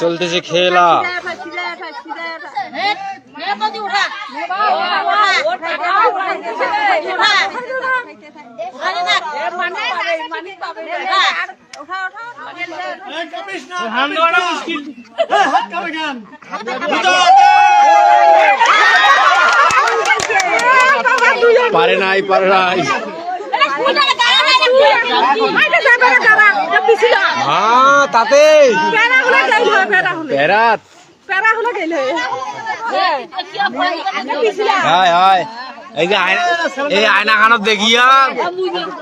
চলতেছে খেলা। পারে নাই পারে নাই। হ্যাঁ তাতে। প্যারাত হয় হায় এই যে আয়না এই আয়না খানত দেখিয়া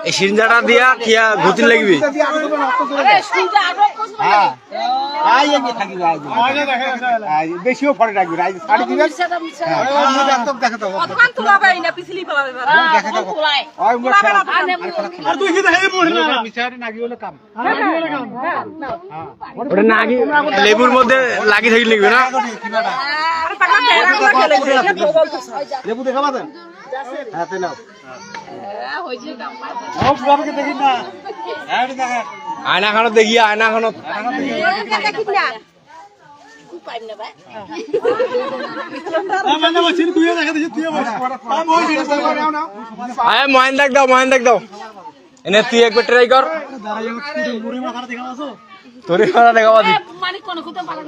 এই সিঞ্জাটা দিয়া কিয়া ঘুরতে লাগবি বেশিও রাখবি শাড়ি লেবুর মধ্যে লাগি থাকি লাগবে না? লেবু দেখা হ্যাঁ নাও। ও দেখি না। হ্যাঁ এটা দেখা আয়না খানত দেখিয়া আয়না খানত মানে বলছিস তুই দেখা দিছিস তুই বল আমি ওই জিনিস নাও নাও আয় মহেন দেখ দাও মহেন দেখ দাও। এনে তুই একবার ট্রাই কর। মাথা দেখা আছো তোরে মারা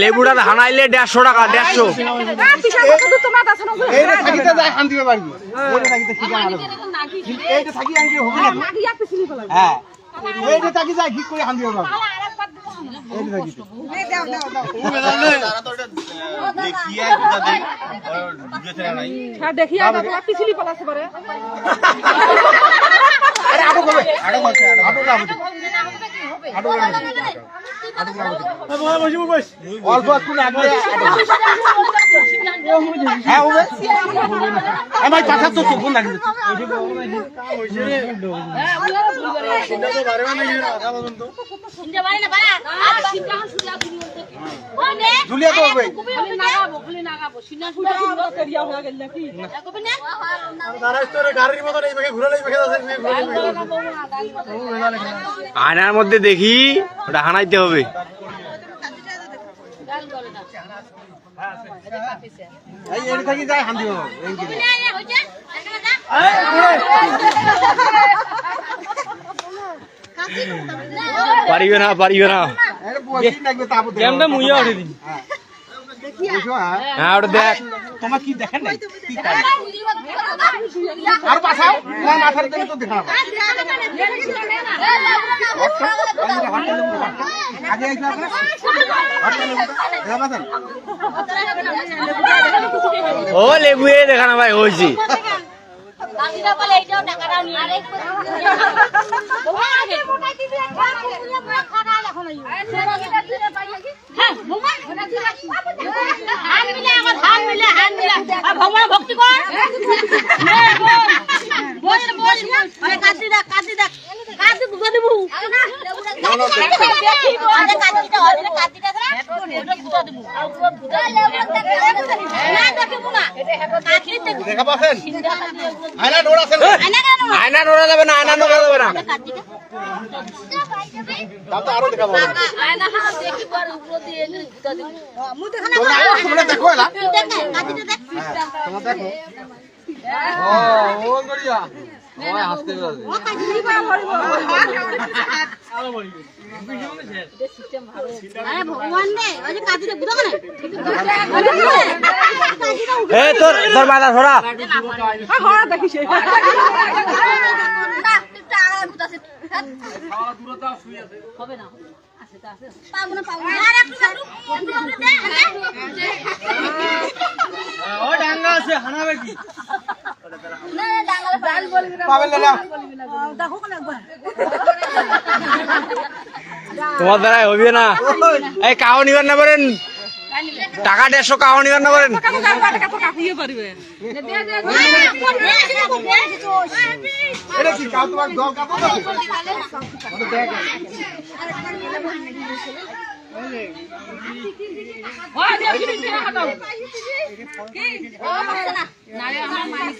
লেবুটা হানাইলে দেড়শো টাকা দেড়শো। এইটা থাকিতে যায় শান্তি পারবি এইটা থাকিতে ঠিক আছে এইটা থাকি আনবি হবে না। হ্যাঁ এইটা থাকি যায় ঠিক করে শান্তি পারবি এইটা থাকিতে দেখি পিছিলি পলাছে পরে। আরে আটো কবে আটো করতে আটো লাভ আটো অল্প একটু লাগবে হ্যাঁ হবে। আমার পাশা তো চোখ লাগবে আয়নার মধ্যে দেখি ওটা হানাইতে হবে এই এর থাকি যায় শান্তি পাবো এই দিকে পারিবে না পারিবে না। কেমনে মুইয়া উঠে দিন হ্যাঁ হ্যাঁ ওটা দেখ তোমার কি দেখেন নাই। আর পাছাও? তোমার মাথার দিকে তো দেখা আগে আইছো আপনি হটটা লেবু দেখা পাচ্ছেন ও লেবু এ দেখা না ভাই হয়েছি ভগবান ভক্তি কর বল বল কাটি দেখ কাটি দেখ কাটি বুঝা দেবু আরে কাটিটা হবে না কাটিটা না ওটা বুঝা দেবু না দেখিব না কাটি দেখ পাচ্ছেন আয়না ডোর আছে আয়না নোড়া যাবে না আয়না নোড়া যাবে না আরও দেখা পাবো আয়না হাত দেখি পর উপর দিয়ে বুঝা দেবু মু দেখা না তোমরা তোমরা দেখো এলা দেখ কাটিটা দেখ তোমরা দেখো ও ও গড়িয়া ওই হাসতে গেছে ও কাটি পর আরে ভগবান রে ওই যে কাটিটা বুঝা না এ তোর তোর মাথা ছড়া দেখিস হবে না পাবো না পাবো আর একটু একটু একটু একটু দে ও ডাঙ্গা আছে হানাবে কি? তোমার দ্বারাই হইবে না। এই কাহ নিবার না পারেন। টাকা দেড়শো কাহ নিবার না পারেন। কাটিয়ে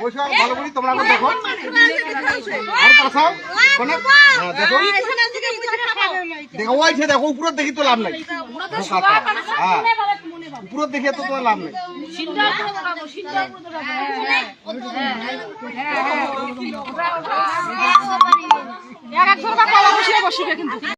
বসো ভালো করে তোমরা দেখো। আর পাশাও হ্যাঁ দেখো। দেখো দেখো উপরে দেখি তো লাভ নাই। হ্যাঁ। উপরে দেখে তো তোমার লাভ নাই। আর একজন বা কলা কিন্তু